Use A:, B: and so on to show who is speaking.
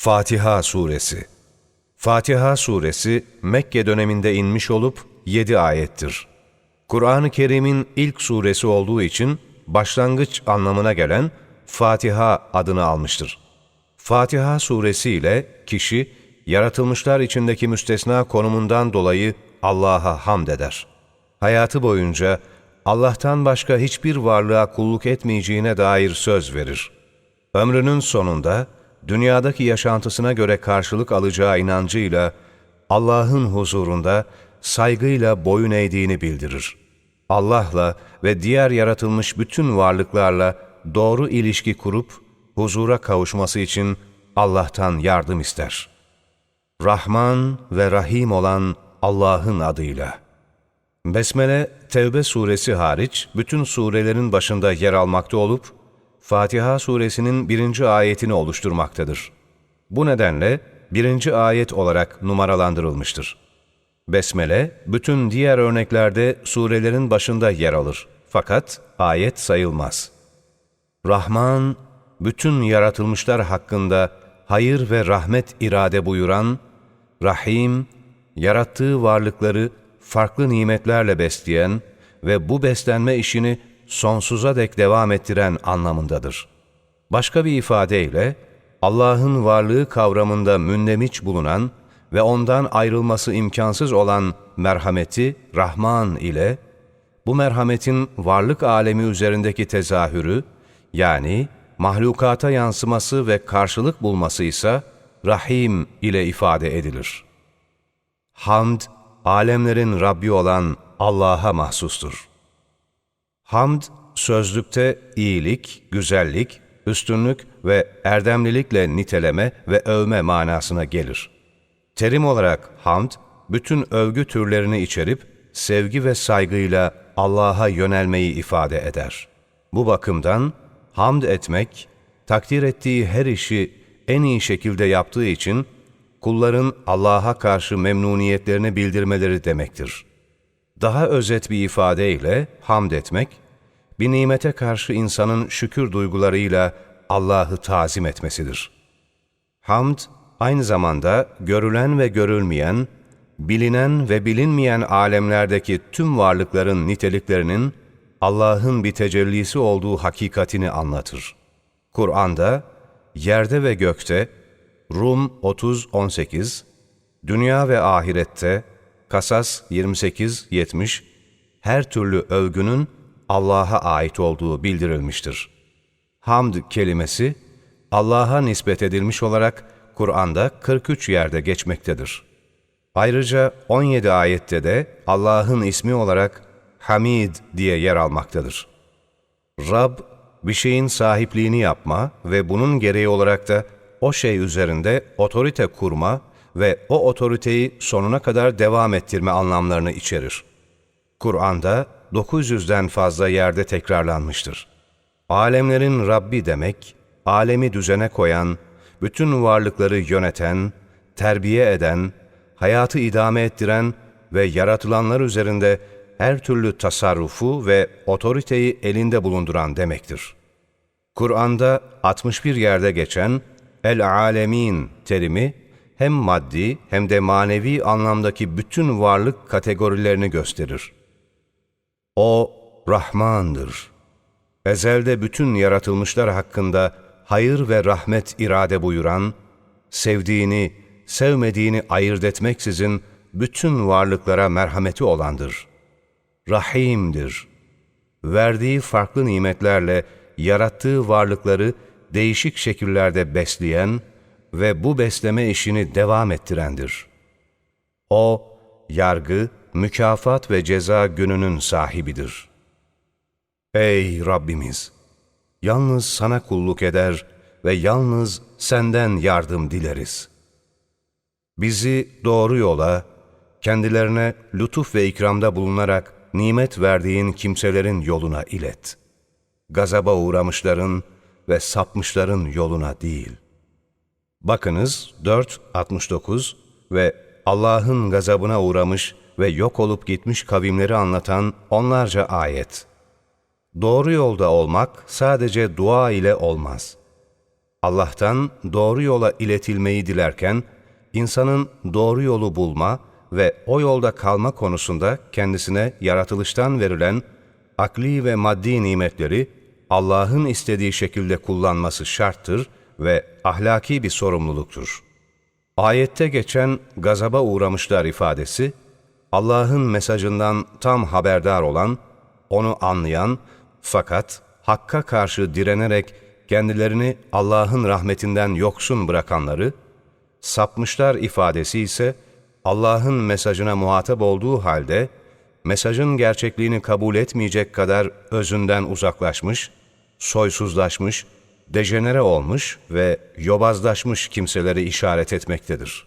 A: Fatiha Suresi Fatiha Suresi Mekke döneminde inmiş olup 7 ayettir. Kur'an-ı Kerim'in ilk suresi olduğu için başlangıç anlamına gelen Fatiha adını almıştır. Fatiha suresi ile kişi yaratılmışlar içindeki müstesna konumundan dolayı Allah'a hamd eder. Hayatı boyunca Allah'tan başka hiçbir varlığa kulluk etmeyeceğine dair söz verir. Ömrünün sonunda dünyadaki yaşantısına göre karşılık alacağı inancıyla Allah'ın huzurunda saygıyla boyun eğdiğini bildirir. Allah'la ve diğer yaratılmış bütün varlıklarla doğru ilişki kurup huzura kavuşması için Allah'tan yardım ister. Rahman ve Rahim olan Allah'ın adıyla. Besmele, Tevbe suresi hariç bütün surelerin başında yer almakta olup, Fatiha suresinin birinci ayetini oluşturmaktadır. Bu nedenle birinci ayet olarak numaralandırılmıştır. Besmele, bütün diğer örneklerde surelerin başında yer alır. Fakat ayet sayılmaz. Rahman, bütün yaratılmışlar hakkında hayır ve rahmet irade buyuran, Rahim, yarattığı varlıkları farklı nimetlerle besleyen ve bu beslenme işini sonsuza dek devam ettiren anlamındadır. Başka bir ifadeyle, Allah'ın varlığı kavramında mündemiş bulunan ve ondan ayrılması imkansız olan merhameti Rahman ile, bu merhametin varlık alemi üzerindeki tezahürü, yani mahlukata yansıması ve karşılık bulması ise Rahim ile ifade edilir. Hamd, alemlerin Rabbi olan Allah'a mahsustur. Hamd, sözlükte iyilik, güzellik, üstünlük ve erdemlilikle niteleme ve övme manasına gelir. Terim olarak hamd, bütün övgü türlerini içerip, sevgi ve saygıyla Allah'a yönelmeyi ifade eder. Bu bakımdan, hamd etmek, takdir ettiği her işi en iyi şekilde yaptığı için, kulların Allah'a karşı memnuniyetlerini bildirmeleri demektir. Daha özet bir ifadeyle hamd etmek, bir nimete karşı insanın şükür duygularıyla Allah'ı tazim etmesidir. Hamd, aynı zamanda görülen ve görülmeyen, bilinen ve bilinmeyen alemlerdeki tüm varlıkların niteliklerinin Allah'ın bir tecellisi olduğu hakikatini anlatır. Kur'an'da, yerde ve gökte, Rum 30-18, dünya ve ahirette, Kasas 28-70, her türlü övgünün Allah'a ait olduğu bildirilmiştir. Hamd kelimesi, Allah'a nispet edilmiş olarak Kur'an'da 43 yerde geçmektedir. Ayrıca 17 ayette de Allah'ın ismi olarak Hamid diye yer almaktadır. Rab, bir şeyin sahipliğini yapma ve bunun gereği olarak da o şey üzerinde otorite kurma ve o otoriteyi sonuna kadar devam ettirme anlamlarını içerir. Kur'an'da 900'den fazla yerde tekrarlanmıştır. Alemlerin Rabbi demek, alemi düzene koyan, bütün varlıkları yöneten, terbiye eden, hayatı idame ettiren ve yaratılanlar üzerinde her türlü tasarrufu ve otoriteyi elinde bulunduran demektir. Kur'an'da 61 yerde geçen el-alemin terimi hem maddi hem de manevi anlamdaki bütün varlık kategorilerini gösterir. O Rahmandır. Ezelde bütün yaratılmışlar hakkında hayır ve rahmet irade buyuran, sevdiğini, sevmediğini ayırt etmeksizin bütün varlıklara merhameti olandır. Rahim'dir. Verdiği farklı nimetlerle yarattığı varlıkları değişik şekillerde besleyen ve bu besleme işini devam ettirendir. O, yargı, mükafat ve ceza gününün sahibidir. Ey Rabbimiz! Yalnız sana kulluk eder ve yalnız senden yardım dileriz. Bizi doğru yola, kendilerine lütuf ve ikramda bulunarak nimet verdiğin kimselerin yoluna ilet. Gazaba uğramışların ve sapmışların yoluna değil. Bakınız 4.69 ve Allah'ın gazabına uğramış ve yok olup gitmiş kavimleri anlatan onlarca ayet. Doğru yolda olmak sadece dua ile olmaz. Allah'tan doğru yola iletilmeyi dilerken, insanın doğru yolu bulma ve o yolda kalma konusunda kendisine yaratılıştan verilen akli ve maddi nimetleri Allah'ın istediği şekilde kullanması şarttır ve ahlaki bir sorumluluktur. Ayette geçen gazaba uğramışlar ifadesi, Allah'ın mesajından tam haberdar olan, onu anlayan fakat Hakk'a karşı direnerek kendilerini Allah'ın rahmetinden yoksun bırakanları, sapmışlar ifadesi ise Allah'ın mesajına muhatap olduğu halde, mesajın gerçekliğini kabul etmeyecek kadar özünden uzaklaşmış, soysuzlaşmış, dejenere olmuş ve yobazlaşmış kimseleri işaret etmektedir.